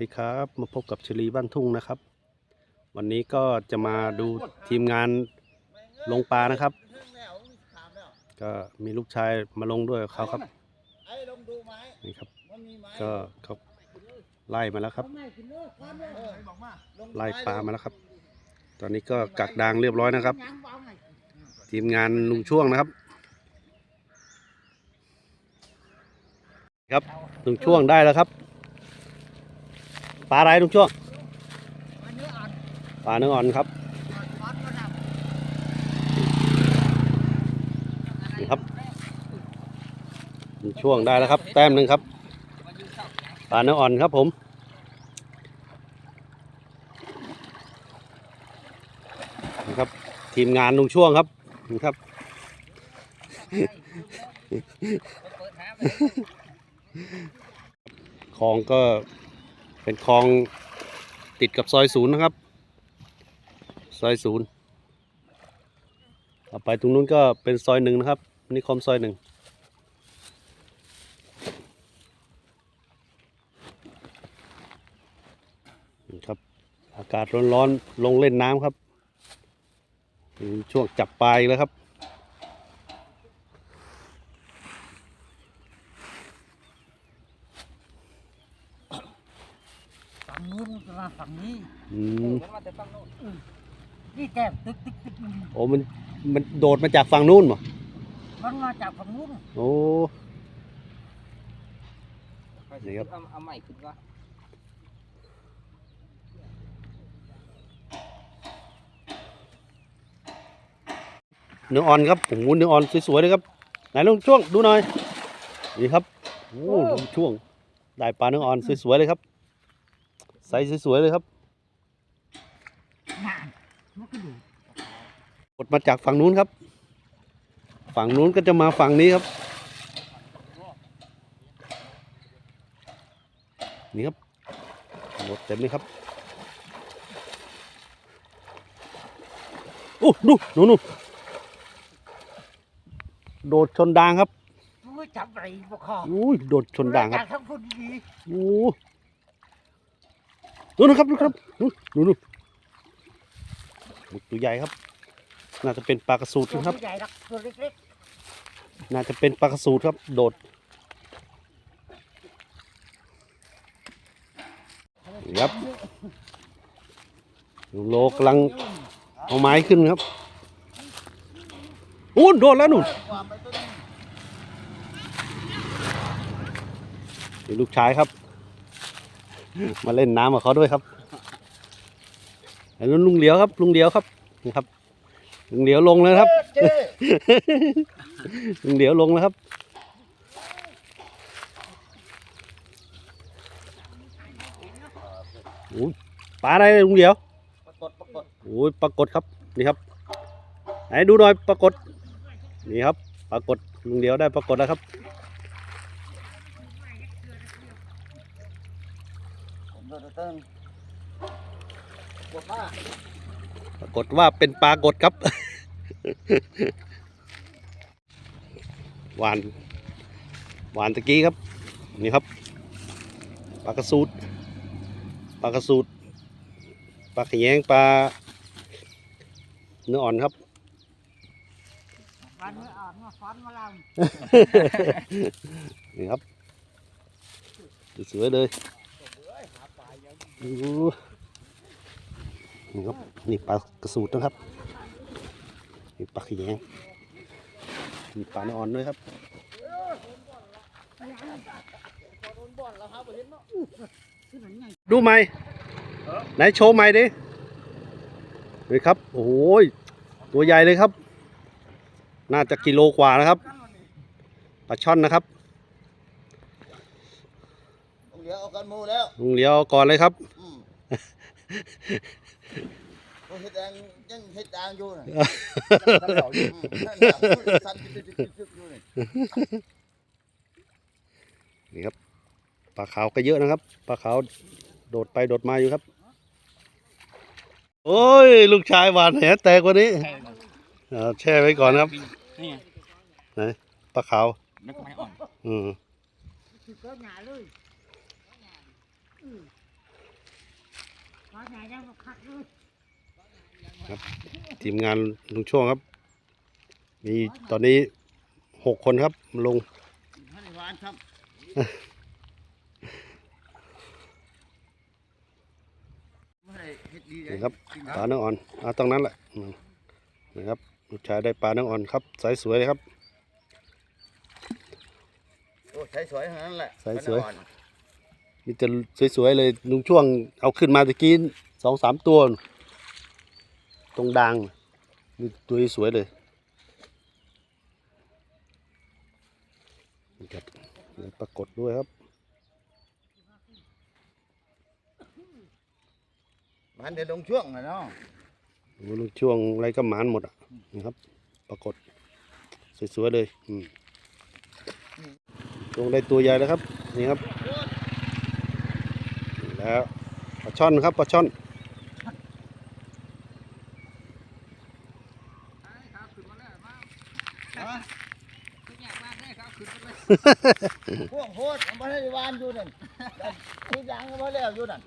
ดีครับมาพบกับชลีบ้านทุ่งนะครับ วันนี้ก็จะมาดูทีมงานลงปลานะครับ ก็มีลูกชายมาลงด้วยเขาครับนี่ครับ ก็เขาไล่มาแล้วครับ ไล่ปลามาแล้วครับ ตอนนี้ก็กักดางเรียบร้อยนะครับ ทีมงานลุงช่วงนะครับ ครับลุงช่วงได้แล้วครับ ปลาอะไรลุงช่วงปลาเนื้ออ่อนครับนี่ครับลุงช่วงได้แล้วครับ แต้มหนึ่งครับปลาเนื้ออ่อนครับผมนี่ครับ ทีมงานลุงช่วงครับนี่ครับคลองก็ เป็นคลองติดกับซอยศูนย์นะครับ ซอยศูนย์ต่อไปตรงนู้นก็เป็นซอยหนึ่งนะครับนิคมซอยหนึ่งนะครับอากาศร้อนๆลงเล่นน้ำครับ ช่วงจับปลาแล้วครับ ฝั่งนู้นจะมาฝั่งนี้ อืม นี่ แต้มตึกตึกตึกโอ้มันมันโดดมาจากฝั่งนู้นเหรอมันมาจากฝั่งนู้นโอ้นี่ครับเอาเอาใหม่ขึ้นว่าเนื้ออ่อนครับโอ้โหเนื้ออ่อนสวยๆเลยครับไหนลุงช่วงดูหน่อยนี่ครับโอ้ลุงช่วงได้ปลาเนื้ออ่อนสวยๆเลยครับใสสวยๆเลยครับ นานมันก็ดู ก ดมาจากฝั่งนู้นครับ ฝั่งนู้นก็จะมาฝั่งนี้ครับ นี่ครับหมดเต็มเลยครับโอ้ดูนู่นนู่นโดดชนด่างครับมันจับอะไรบ่คออุ้ยโดดชนด่างครับจากทั้งคนดีโอ้นู่นนะครับนู่นครับนู่นนู่นนู่นหมึกตัวใหญ่ครับ น่าจะเป็นปลากระสูดตัวนะครับ ใหญ่หรอกตัวเล็กน่าจะเป็นปลากระสูดครับ โดดนี่ครับลุงโลกำลังเอาไม้ขึ้นครับอู้โดดแล้วนู่นนี่ลูกชายครับ มาเล่นน้ำกับเขาด้วยครับอันนั้นลุงเหลียวครับ ลุงเหลียวครับนี่ครับ ลุงเหลียวลงแล้วครับเจ๊ลุงเหลียวลงแล้วครับโอ้ยปลาอะไรเนี่ยลุงเหลียว ปรากฏปรากฏโอ้ยปรากฏครับ นี่ครับ ไหนดูหน่อยปรากฏ นี่ครับ ปรากฏลุงเหลียวได้ปรากฏแล้วครับผมโดนเติ้งบทว่า ปรากฏว่าเป็นปลากดครับหวานหวานตะกี้ครับ นี่ครับปลากระสูดปลากระสูดปลาขยงปลาเนื้ออ่อนครับฟันไม่อ่อนมาฟันมาลนี่ครับสวยๆเลยโอ้ นี่ครับนี่ปลากระสูดนะครับนี่ปลาขยงมีปลาเนื้ออ่อนด้วยครับดูไหมไหนโชว์ใหม่ดินี่ครับ โอ้โหยตัวใหญ่เลยครับ น่าจะกิโลกว่านะครับปลาช่อนนะครับำเดี๋ยวเอากันมูแล้วลุงเหลียวเอาก่อนเลยครับอืมโอ้ เฮ็ดแดงยังเฮ็ดแดงอยู่น่ะอืมนั่นน่ะสั่นจึ๊กๆๆๆอยู่นี่นี่ครับปลาขาวก็เยอะนะครับปลาขาวโดดไปโดดมาอยู่ครับ โอ้ย ลูกชายหวานแหแตกวันนี้เอาแช่ไว้ก่อนครับนี่ปลาขาว แล้วก็ไม่อ่อนอืมก็หนาเลย ทีมงานลุงช่วงครับ มีตอนนี้หกคนครับลงท่านหวานครับไม่ได้เฮ็ดดีเลยนี่ครับจงปลาเนื้ออ่อนเอาตรงนั้นแหละอืมนะครับลูกชายได้ปลาเนื้ออ่อนครับสายสวยเลยครับโอ้ใช้สวยทั้งนั้นแหละใช้สวย มันอ่อนมีแต่สวยๆเลยลุงช่วงเอาขึ้นมาตะกี้สองสามตัว ตรงดังมีตัวสวยเลยนี่ครับมีปรากฏด้วยครับมันเดี๋ยวลงช่วงนะเนาะโอ้ลุงช่วงอะไรก็หมานหมดอะนะครับ ปรากฏสวยๆเลยอืมช่วงได้ตัวใหญ่แล้วครับนี่ครับนี่ แล้วปลาช่อนครับปลาช่อนพวกโคตรมันให้หวานอยู่นั่นที่ดังก็มาแล้วอยู่นั่น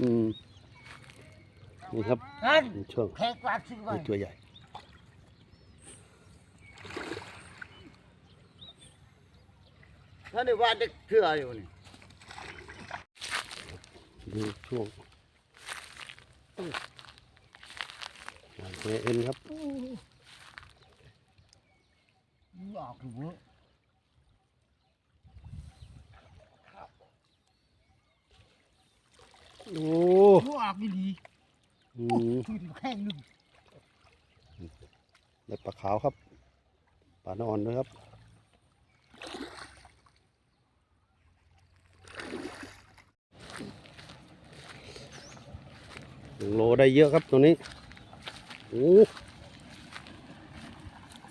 อืมนี่ครับนั่นลุงช่วงแขกปลาซื้อไว้นี่ตัวใหญ่ท่านได้หวานเด็กเชื่ออยู่นี่ ดูช่วงงานเอ็นครับออกอยู่เว้ยโอ้ออกดีอืมๆคือแข้งนึงได้ปลาขาวครับปลาหนอนด้วยครับ หนึ่งโลได้เยอะครับตัวนี้โอ้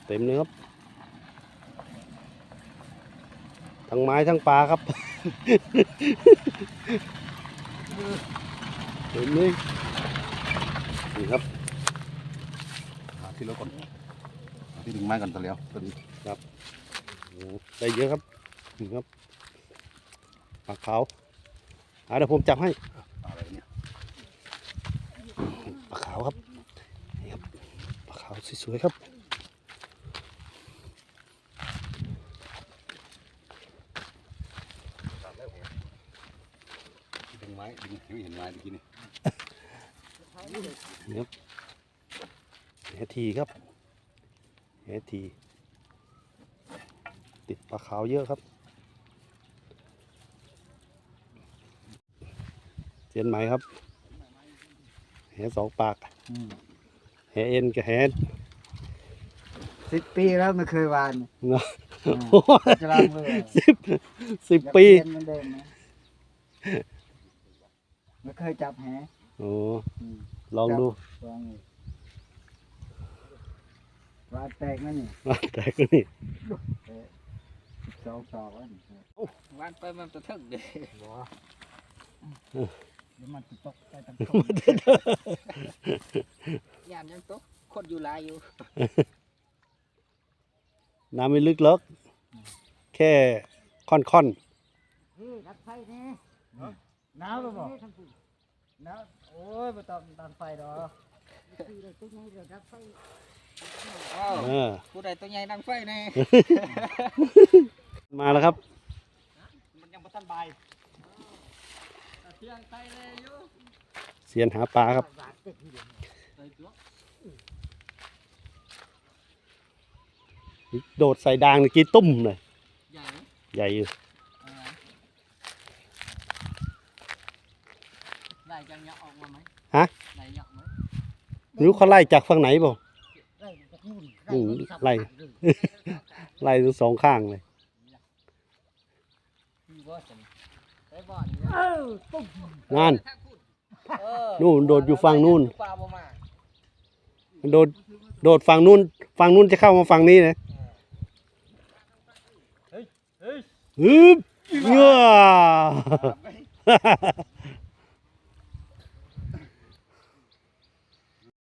เต็มเลยครับ ทั้งไม้ทั้งปลาครับเต็มเลยนี่ครับหาที่รถก่อนหาที่ดึงไม้ก่อนตะเลียวตัวนี้โอ้ได้เยอะครับนี่ครับปลาขาวอ่าเดี๋ยวผมจับให้ อะไรเนี่ย ปลาขาวครับนี่ครับปลาขาวสวยๆครับดึงไม้ดึงเห็นเห็นไม้เมื่อกี้นี่นี่ครับแหทีครับแหทีติดปลาขาวเยอะครับเจียนไหมครับแหสองปาก แหเอ็นกับแหสิบปีแล้วไม่เคยวานเนาะจะลองเลยสิบสิบปีอยากเรียนเหมันเดิมนะไม่เคยจับแหโอ้อืมลองดูลองเลยวานแตกนั่นนี่แต่ก็นี่สองสองแล้วนี่วันไปมันจะถึงเด้ เดี๋ยวมันจะตกไปตั้งยามยังตกคนอยู่หลายอยู่น้ำไม่ลึกหรอกแค่ค่อนค่อนดับไฟนี่หนาวหรือเปล่าหนาวโอ้ยไม่ต้องดันไฟดอกอ้าวๆเออผู้ใดตัวใหญ่นั่งไฟแน่มาแล้วครับ มันยังบ่ทันบาย เสียนหาปลาครับ โดดใส่ดางเมื่อกี้ตุ้มเลยใหญ่ใหญ่อยู่เอาไงได้จังยาะออกมาไหมฮะได้เหยาะไหมรู้เขาไล่จากฝั่งไหนบ่ไล่ไล่ทั้งสองข้างเลย มีบ่จังได้บ่นี่ เออตุ้มนั่นเออนู่นโดดอยู่ฝั่งนู่นปลาบ่มามันโดดโดดฝั่งนู้นฝั่งนู้นจะเข้ามาฝั่งนี้นะฮึบเงือ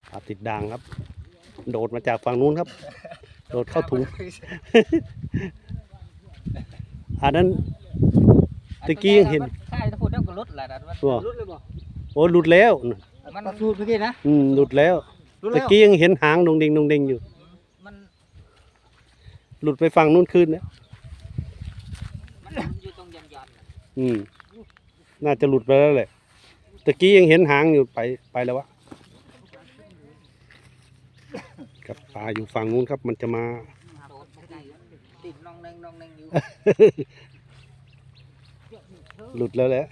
ปลาติดด่างครับ โดดมาจากฝั่งนู้นครับ โดดเข้าถุงอันนั้น ตะกี้ยังเห็น ใช่ถ้าพูดแล้วก็ลดแหละนะว่าตัวลดเลยบ่โอ้หลุดแล้วมันสูดเมื่อกี้นะอืมหลุดแล้วรู้ตะแล้วกี้ยังเห็นหางดงดิงดงดิงอยู่ มันหลุดไปฝั่งนู้นคืนนะมันอยู่ตรงยันยันอืม น่าจะหลุดไปแล้วแหละตะกี้ยังเห็นหางอยู่ไปไปแล้ววะกับปลาอยู่ฝั่งนู้นครับ มันจะมาติดน้องนึงน้องนึงอยู่ หลุดแล้วแหละ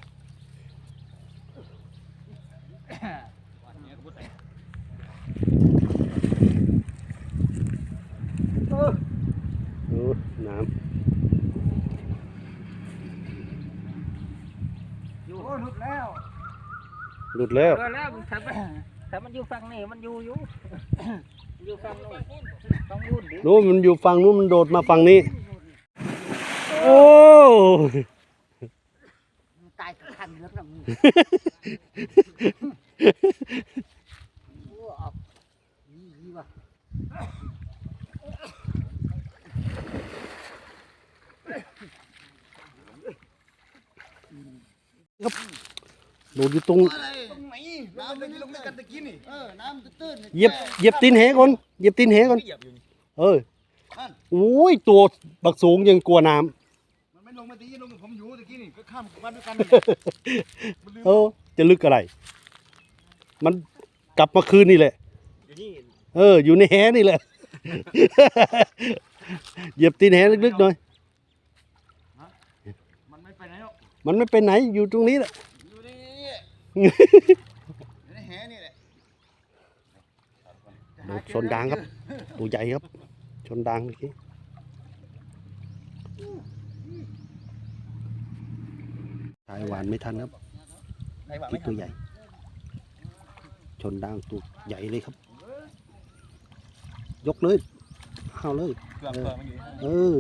โอ้น้อยู่โอ้หลุดแล้วำหลุดแล้วเออแล้วถ้ามันถ้ามันอยู่ฝั่งนี้มันอยู่อยู่ อยู่ฝั่งนู้นฝั่งนู้นดินู้นมันอยู่ฝั่งนู้นมันโดดมาฝั่งนี้ โอ้ ตายขันเลือดแล้วมึงโอ้ออกนี่นี่ว่ะ โดดอยู่ตรง อะไรน้ำมันลงในกันตะกี้นี่ เออ น้ำตื้นๆ เหยียบเหยียบตีนเหก่อนเหยียบตีนเหก่อน เออโอ้ยตัวบักสูงยังกลัวน้ มั นไม่ลงมาตะกี้ลงกับผมอยู่ตะกี้นี่ก็ข้ามมาด้วยกันำเออจะลึกอะไร มันกลับมาคืนนี่แหละเออ อยู่ในแหนี่แหละ เหยียบตีนแหลึกๆหน่อย มันไม่ไปไหนหรอกมันไม่ไปไหนอยู่ตรงนี้แหละ อยู่ในนี่อยู่ในแหนี่แหละโดดชนดังครับ ตัวใหญ่ครับ ชนดังเมื่อกี้ชายหวานไม่ทันครับไหนวะที่ตัวใหญ่ ชนดังตัวใหญ่เลยครับ ยกเลยเอาเลยเกือบเกือบมันอยู่ เออ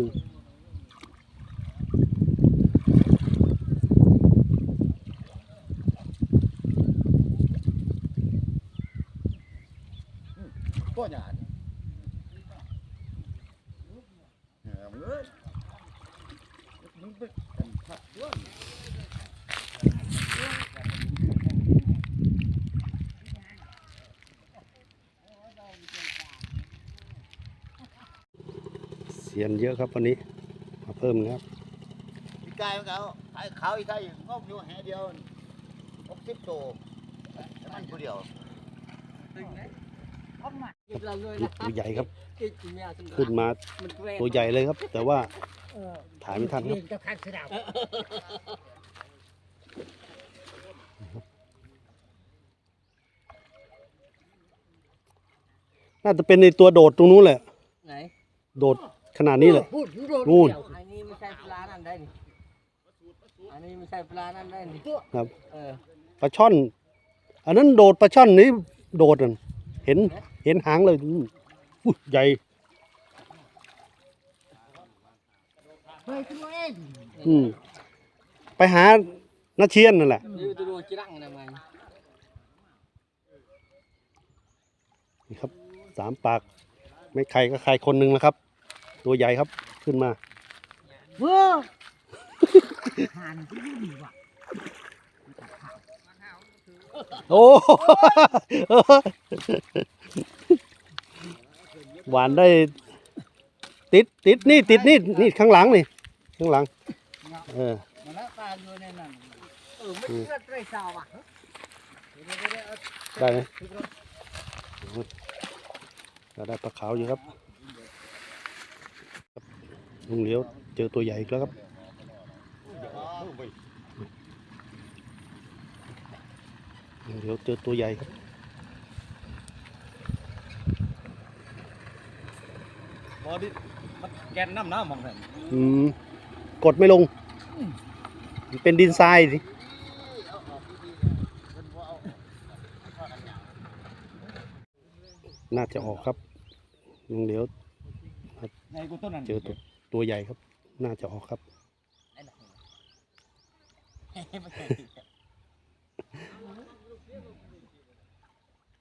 ตัวใหญ่เออมึงเอ้ยมึงไปกันขัดด้วย เสียนเยอะครับวันนี้ มาเพิ่มนะครับพี่กายมันเขาไอ้เขาอีกไทยงบอยู่แหเดียวหกสิบโตแต่มันผู้เดียวเอามาเก็บเราเลยนี่นะตัวใหญ่ครับเก็บแมวจังขึ้นมามันแกล้งตัวใหญ่เลยครับ แต่ว่าเออถ่ายไม่ทันครับเลี้ยงเจ้าคันเสยดาวน่าจะเป็นในตัวโดดตรงนู้นแหละ ไหน โดด ขนาดนี้แหละพูดโดดนู่น เดียวอันนี้ไม่ใช่ปลานั่นได้นี่อันนี้ไม่ใช่ปลานั่นได้นี่ครับ เออปลาช่อน อันนั้นโดดปลาช่อนนี้โดดนั่นเห็นเห็นหางเลยอืมอุ๊ยใหญ่ เฮ้ยขึ้นมาเองอืมไปหานาเชียนนั่นแหละ นี่ตัวโดจิรังนะมันนี่ครับสามปาก ไม่ใครก็ใครคนหนึ่งแล้วครับ ตัวใหญ่ครับขึ้นมาเว้อหันที่นี่ว่ะโอ้หวานได้ ติดติดนี่ติดนี่นี่ข้างหลังนี่ข้างหลัง เออมันละตาอยู่ในนั้นเออไม่เชื่อใจสาวอะได้ไหมเราได้ปลาขาวอยู่ครับ ลุงเหลียวเจอตัวใหญ่อีกแล้วครับลุงเหลียวเจอตัวใหญ่ครับบอดี้มันแกนน้ำน้ำมองเห็นอืมกดไม่ลงมันเป็นดินทรายสิน่าจะออกครับลุงเหลียวไงกูต้นนั้นเจอตัว ตัวใหญ่ครับ น่าจะออกครับ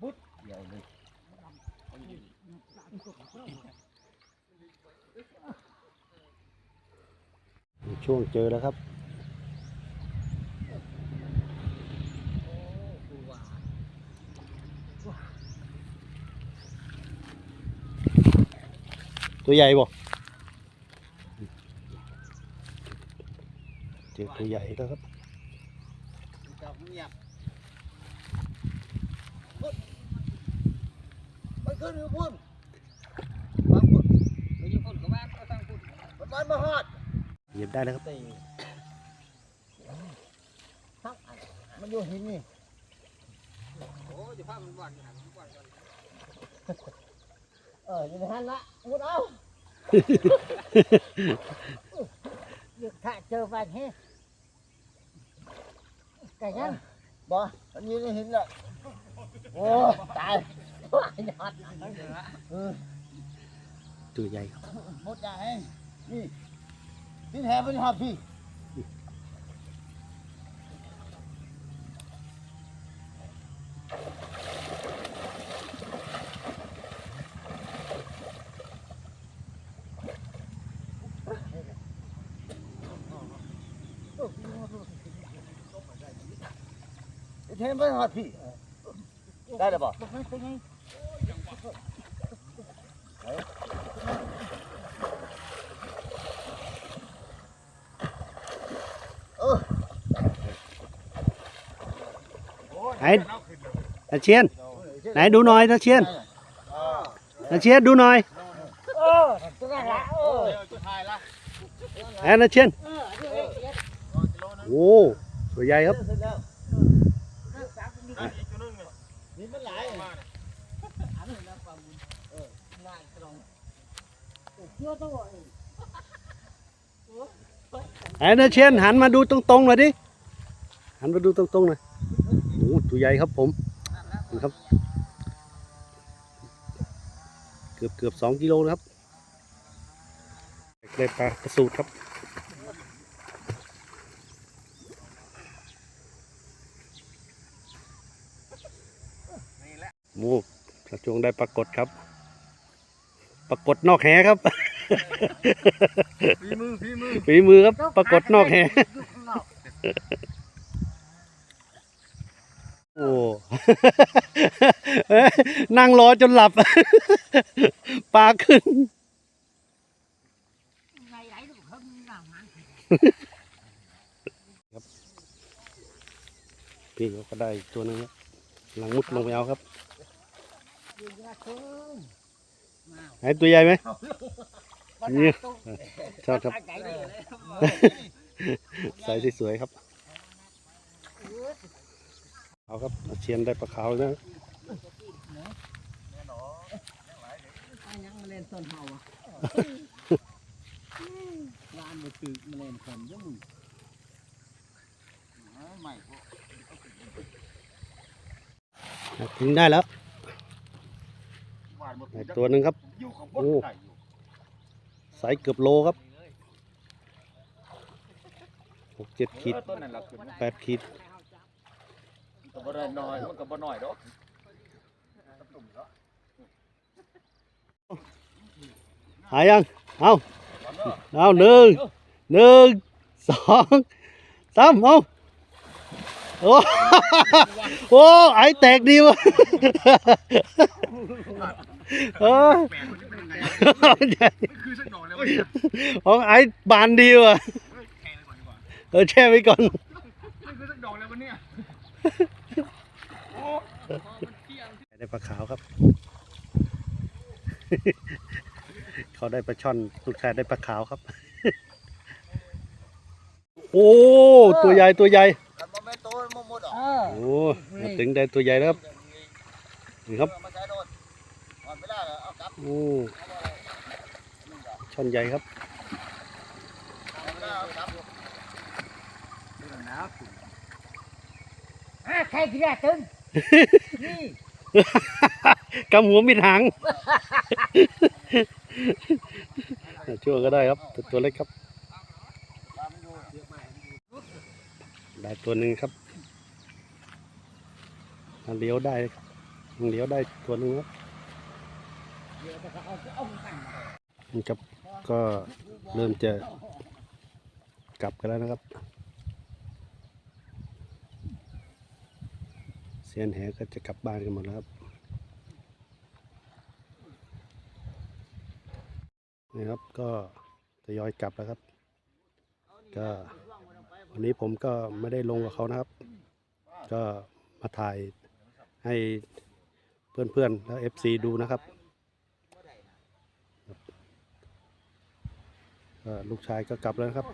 บุ๊ดเดี๋ยวเลยช่วงเจอแล้วครับตัวใหญ่บ่ จอตัวใหญ่แล้วครับจับเงียบมันขึ้นอยู่พุ่นบางพุ่นไปอยู่คนกับบ้านก็ตั้งพูดมันมันมาฮอดเหยียบได้แล้วครับมันอยู่หินนี่โอ้จะพามันวันหันวันกันเอออยู่ในหันละมุดเอายึกถ้าเจอวันเฮ้ ไก่ยังบ่มันอยู่ในหินละโอ้ตายยอดเออตัวใหญ่ครับหมดอย่างไงนี่นี่แทนมันหอบพี่ เทมไปหอดพี่ ได้หรือเปล่าบอกมันเป็นไงเออไหนตาเชียน ไหนดูหน่อยตาเชียนตาเชียนดูหน่อยเออตัวนั้นละเออไหนตาเชียนเออเดี๋ยวเดี๋ยวเดี๋ยวโอ้ตัวใหญ่ครับ เสร็จแล้ว นั่งสามคนนี้ นี่มันหลายอันนี้นะความบุญเออง่ายตรงเชื่อตัวเองไหนตาเชนหันมาดูตรงๆหน่อยดิ หันมาดูตรงๆหน่อยโอ้ตัวใหญ่ครับผมนี่ครับ เกือบเกือบสองกิโลนะครับได้ปลากระสูดครับ โอ้กระจวงได้ปรากฏครับ ปรากฏนอกแหครับฝีมือฝีมือฝีมือครับ ปรากฏนอกแหอยู่ข้างนอกโอ้เอ้ยนั่งรอจนหลับ ปลาขึ้นไงไหลลูกเขามีหนังมันพี่เขาก็ได้อีกตัวหนึงครับกำลังมุดลงไปเอาครับอยู่ยาคุ้ม ไหนตัวใหญ่ไหมนี่ชอบครับไก่เลยใส่สวยๆครับเอาครับเชียนได้ปลาขาวแล้วนะอันยังมาเล่นต้นเฮาอะวานมาตีมาเล่นคนยุ่งใหม่ถึงได้แล้ว ได้ตัวหนึ่งครับ โอ้ไซส์เกือบโลครับหกเจ็ดขีดต้นนั้นเราขึ้นแปดขีดก็บ่ได้น้อยมันก็บ่น้อยดอกหายัง เอาเอาหนึ่งหนึ่งสองสามเอาโอ้โอ้ไอแตกดีวะ เออคือสักหน่อยแล้ววะเนี่ยของไอบานดีว่ะแข่งไปก่อนดีกว่าเออแช่ไว้ก่อนนี่คือสักดอกแล้ววะเนี่ยโอ้มันเที่ยง ได้ปลาขาวครับ เขาได้ปลาช่อนลูกชายได้ปลาขาวครับ โอ้ ตัวใหญ่ตัวใหญ่แต่มันไม่โตมันหมดหรอกเออโอ้มาถึงได้ตัวใหญ่แล้วครับนี่ครับมาใช้โดนอ่อนไม่ได้เหรอเอากลับ โอ้ช่อนใหญ่ครับเอาไม่ได้เอากลับอะใครที่ได้ตึงนี่กำหัวมิดหางช่วยก็ได้ครับตัวตัวเล็กครับ ได้ตัวหนึ่งครับอะเลี้ยวได้ครับเลี้ยวได้ตัวหนึ่งครับ นี่ครับก็เริ่มจะกลับกันแล้วนะครับเซียนแหก็จะกลับบ้านกันหมดแล้วครับนี่ครับก็ทยอยกลับแล้วครับ ก็วันนี้ผมก็ไม่ได้ลงกับเขานะครับ ก็มาถ่ายให้เพื่อนๆ และ FC ดูนะครับ ลูกชายก็กลับแล้วครับ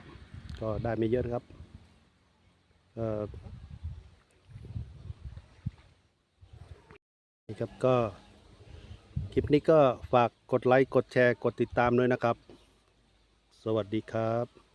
ก็ได้ไม่เยอะนะครับนี่ครับก็คลิปนี้ก็ฝากกดไลค์ กดแชร์ กดติดตามด้วยนะครับ สวัสดีครับ